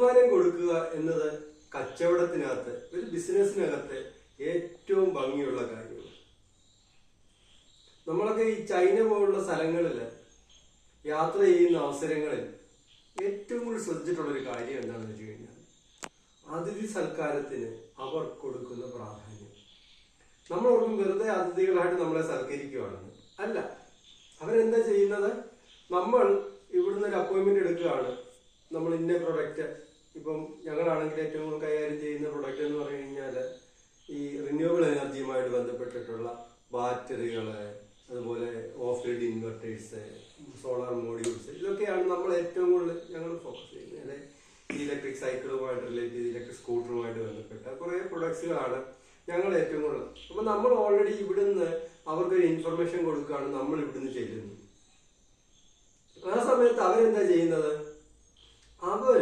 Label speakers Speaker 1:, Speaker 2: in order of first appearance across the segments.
Speaker 1: ബഹുമാനം കൊടുക്കുക എന്നത് കച്ചവടത്തിനകത്ത് ഒരു ബിസിനസ്സിനകത്ത് ഏറ്റവും ഭംഗിയുള്ള കാര്യമാണ്. നമ്മളൊക്കെ ഈ ചൈന പോലുള്ള സ്ഥലങ്ങളിൽ യാത്ര ചെയ്യുന്ന അവസരങ്ങളിൽ ഏറ്റവും കൂടുതൽ ശ്രദ്ധിച്ചിട്ടുള്ള ഒരു കാര്യം എന്താണെന്ന് വെച്ച് കഴിഞ്ഞാൽ അതിഥി സൽക്കാരത്തിന് അവർ കൊടുക്കുന്ന പ്രാധാന്യം. നമ്മൾ ഒന്നും വെറുതെ അതിഥികളായിട്ട് നമ്മളെ സൽക്കരിക്കുകയാണെന്ന് അല്ല. അവരെന്താ ചെയ്യുന്നത്? നമ്മൾ ഇവിടുന്ന് ഒരു അപ്പോയിൻമെന്റ് എടുക്കുകയാണ്. നമ്മൾ ഇന്ന പ്രൊഡക്റ്റ് പ്രൊഡക്റ്റ് എന്ന് പറഞ്ഞു കഴിഞ്ഞാൽ ഈ റിന്യൂവബിൾ എനർജിയുമായിട്ട് ബന്ധപ്പെട്ടിട്ടുള്ള ബാറ്ററികൾ അതുപോലെ off grid inverters solar modules ഇതൊക്കെയാണ് നമ്മൾ ഏറ്റവും കൂടുതൽ ഞങ്ങൾ ഫോക്കസ് ചെയ്യുന്നത്. ഈ ഇലക്ട്രിക് സൈക്കിളുമായിട്ട് റിലേറ്റ് ചെയ്ത് ഇലക്ട്രിക് സ്കൂട്ടറുമായിട്ട് ബന്ധപ്പെട്ട. കുറേ പ്രൊഡക്ട്സുകളാണ് ഞങ്ങൾ ഏറ്റവും കൂടുതൽ അപ്പം നമ്മൾ ഓൾറെഡി ഇവിടുന്ന് അവർക്കൊരു ഇൻഫർമേഷൻ കൊടുക്കുകയാണ് നമ്മൾ ഇവിടുന്ന് ചെല്ലുന്നത്. ആ സമയത്ത് അവരെന്താ ചെയ്യുന്നത്? അവർ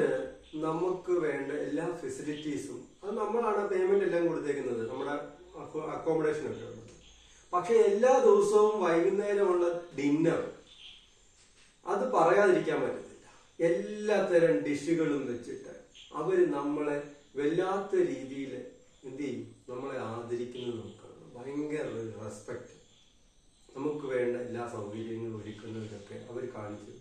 Speaker 1: നമുക്ക് വേണ്ട എല്ലാ ഫെസിലിറ്റീസും അത് നമ്മളാണ് പേയ്മെന്റ് എല്ലാം കൊടുത്തേക്കുന്നത് നമ്മുടെ അക്കോമഡേഷൻ ഒക്കെ. ഉള്ളത് പക്ഷെ എല്ലാ ദിവസവും വൈകുന്നേരമുള്ള ഡിന്നർ അത് പറയാതിരിക്കാൻ പറ്റത്തില്ല. എല്ലാത്തരം ഡിഷുകളും വെച്ചിട്ട് അവർ നമ്മളെ വല്ലാത്ത രീതിയിൽ എന്ത് ചെയ്യും? നമ്മളെ ആദരിക്കുന്നത് നമുക്കാണ് ഭയങ്കര ഒരു റെസ്പെക്ട് നമുക്ക് വേണ്ട എല്ലാ സൗകര്യങ്ങളും ഒരുക്കുന്നതിനൊക്കെ അവർ കാണിച്ചു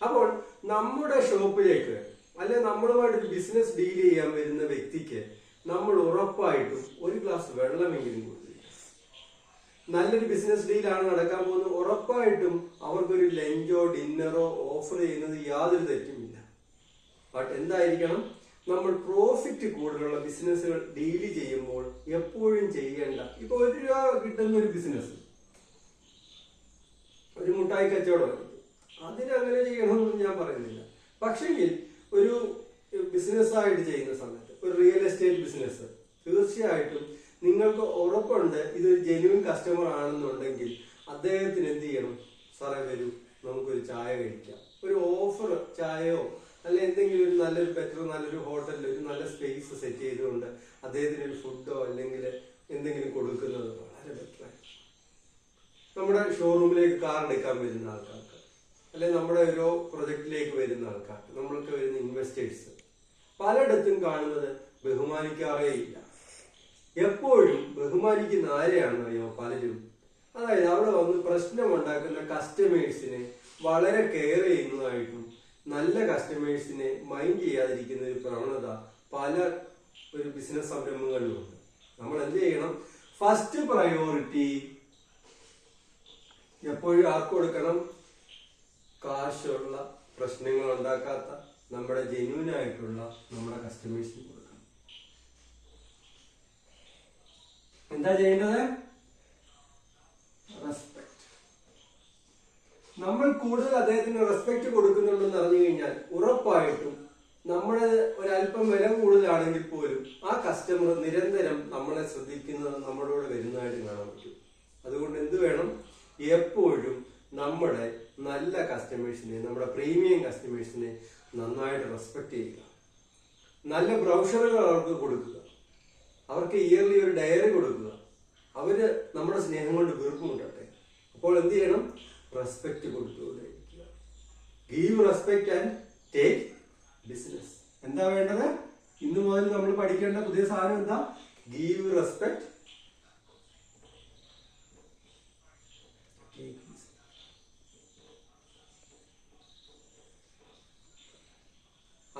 Speaker 1: അപ്പോൾ നമ്മുടെ ഷോപ്പിലേക്ക് അല്ലെ നമ്മളുമായിട്ട് ബിസിനസ് ഡീൽ ചെയ്യാൻ വരുന്ന വ്യക്തിക്ക് നമ്മൾ ഉറപ്പായിട്ടും ഒരു ഗ്ലാസ് വെള്ളമെങ്കിലും കൊടുത്തിരിക്കണം നല്ലൊരു ബിസിനസ് ഡീലാണ് നടക്കാൻ പോകുന്നത്. ഉറപ്പായിട്ടും അവർക്കൊരു ലഞ്ചോ ഡിന്നറോ ഓഫർ ചെയ്യുന്നത് യാതൊരു തെറ്റുമില്ല ബട്ട് എന്തായിരിക്കണം? നമ്മൾ പ്രോഫിറ്റ് കൂടുതലുള്ള ബിസിനസ്സുകൾ ഡീൽ ചെയ്യുമ്പോൾ എപ്പോഴും ചെയ്യേണ്ട. ഇപ്പൊ ഒരു രൂപ കിട്ടുന്ന ഒരു ബിസിനസ് ഒരു മുട്ടായി കച്ചവടം അതിന് അങ്ങനെ ചെയ്യണമെന്ന് ഞാൻ പറയുന്നില്ല. പക്ഷെങ്കിൽ ഒരു ബിസിനസ് ആയിട്ട് ചെയ്യുന്ന സമയത്ത് ഒരു റിയൽ എസ്റ്റേറ്റ് ബിസിനസ് തീർച്ചയായിട്ടും നിങ്ങൾക്ക് ഉറപ്പുണ്ട് ഇതൊരു ജെന്യൂൻ കസ്റ്റമർ ആണെന്നുണ്ടെങ്കിൽ അദ്ദേഹത്തിന് എന്ത് ചെയ്യണം? സാറേ വരൂ നമുക്കൊരു ചായ കഴിക്കാം. ഒരു ഓഫർ ചായയോ അല്ലെ എന്തെങ്കിലും ഒരു നല്ലൊരു ബെറ്റർ നല്ലൊരു ഹോട്ടലിൽ ഒരു നല്ല സ്പേസ് സെറ്റ് ചെയ്തുകൊണ്ട് അദ്ദേഹത്തിന് ഒരു ഫുഡോ അല്ലെങ്കിൽ എന്തെങ്കിലും കൊടുക്കുന്നത് വളരെ ബെറ്റർ നമ്മുടെ ഷോറൂമിലേക്ക് കാർ എടുക്കാൻ വരുന്ന ആൾക്കാർക്ക് അല്ലെ നമ്മുടെ ഒരു പ്രൊജക്റ്റിലേക്ക് വരുന്ന ആൾക്കാർ നമ്മൾക്ക് വരുന്ന ഇൻവെസ്റ്റേഴ്സ് പലയിടത്തും കാണുന്നത് ബഹുമാനിക്കാറേ ഇല്ല. എപ്പോഴും ബഹുമാനിക്കുന്ന ആരെയാണ് അറിയോ പലരും? അതായത് അവിടെ വന്ന് പ്രശ്നം ഉണ്ടാക്കുന്ന കസ്റ്റമേഴ്സിനെ വളരെ കെയർ ചെയ്യുന്നതായിട്ടും നല്ല കസ്റ്റമേഴ്സിനെ മൈൻഡ് ചെയ്യാതിരിക്കുന്ന ഒരു പ്രവണത പല ഒരു ബിസിനസ് സംരംഭങ്ങളിലുണ്ട് നമ്മൾ എന്ത് ചെയ്യണം? ഫസ്റ്റ് പ്രയോറിറ്റി എപ്പോഴും ആർക്ക് കൊടുക്കണം? കാശുള്ള പ്രശ്നങ്ങൾ ഉണ്ടാക്കാത്ത നമ്മുടെ ജെന്യൂൻ ആയിട്ടുള്ള നമ്മുടെ കസ്റ്റമേഴ്സിന് കൊടുക്കണം. എന്താ ചെയ്യേണ്ടത്? റെസ്പെക്ട് നമ്മൾ കൂടുതൽ അദ്ദേഹത്തിന് റെസ്പെക്ട് കൊടുക്കുന്നുണ്ടെന്ന് അറിഞ്ഞു കഴിഞ്ഞാൽ ഉറപ്പായിട്ടും നമ്മൾ ഒരല്പം വില കൂടുതലാണെങ്കിൽ പോലും ആ കസ്റ്റമർ നിരന്തരം നമ്മളെ ശ്രദ്ധിക്കുന്നത് നമ്മളോട് വരുന്നതായിട്ട് കാണാൻ പറ്റും. അതുകൊണ്ട് എന്ത് വേണം? എപ്പോഴും നമ്മുടെ നല്ല കസ്റ്റമേഴ്സിനെ നമ്മുടെ പ്രീമിയം കസ്റ്റമേഴ്സിനെ നന്നായിട്ട് റെസ്പെക്ട് ചെയ്യുക. നല്ല ബ്രൗഷറുകൾ അവർക്ക് കൊടുക്കുക. അവർക്ക് ഇയർലി ഒരു ഡയറി കൊടുക്കുക. അവർ നമ്മുടെ സ്നേഹം കൊണ്ട് വീർപ്പുമുട്ടട്ടെ അപ്പോൾ എന്ത് ചെയ്യണം? Respect കൊടുത്തുകൊണ്ടിരിക്കുക. Give respect and take business എന്താ വേണ്ടത്? ഇന്ന് മുതൽ നമ്മൾ പഠിക്കേണ്ട പുതിയ സാധനം എന്താ? ഗീവ് റെസ്പെക്ട്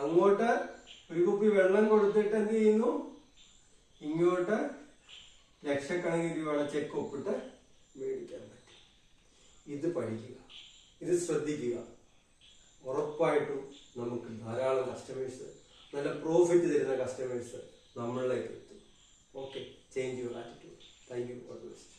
Speaker 1: അങ്ങോട്ട് ഒരു കുപ്പി വെള്ളം കൊടുത്തിട്ട് എന്ത് ചെയ്യുന്നു? ഇങ്ങോട്ട് ലക്ഷക്കണക്കിന് രൂപയുടെ ചെക്ക് ഒപ്പിട്ട് മേടിക്കാൻ പറ്റും. ഇത് പഠിക്കുക. ഇത് ശ്രദ്ധിക്കുക. ഉറപ്പായിട്ടും നമുക്ക് ധാരാളം കസ്റ്റമേഴ്സ് നല്ല പ്രോഫിറ്റ് തരുന്ന കസ്റ്റമേഴ്സ് നമ്മളിലേക്ക് എത്തും. Okay change your attitude thank you the best